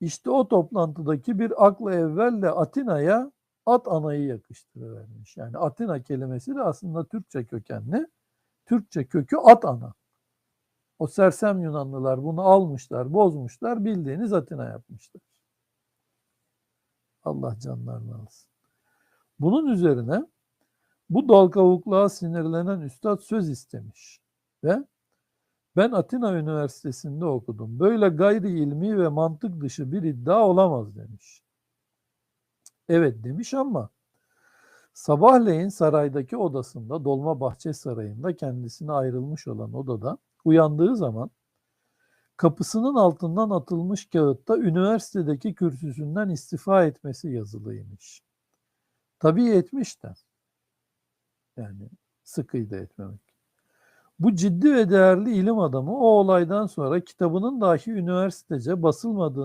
İşte o toplantıdaki bir akla evvelle Atina'ya at anayı yakıştırıvermiş. Yani Atina kelimesi de aslında Türkçe kökenli. Türkçe kökü at ana. O sersem Yunanlılar bunu almışlar, bozmuşlar, bildiğiniz Atina yapmışlar. Allah canlarını alsın. Bunun üzerine bu dal kavukluğa sinirlenen üstad söz istemiş ve ben Atina Üniversitesi'nde okudum. Böyle gayri ilmi ve mantık dışı bir iddia olamaz demiş. Evet demiş ama sabahleyin saraydaki odasında Dolmabahçe Sarayı'nda kendisine ayrılmış olan odada uyandığı zaman kapısının altından atılmış kağıtta üniversitedeki kürsüsünden istifa etmesi yazılıymış. Tabii etmiş de. Yani sıkıydı etmemek. Bu ciddi ve değerli ilim adamı o olaydan sonra kitabının dahi üniversitece basılmadığını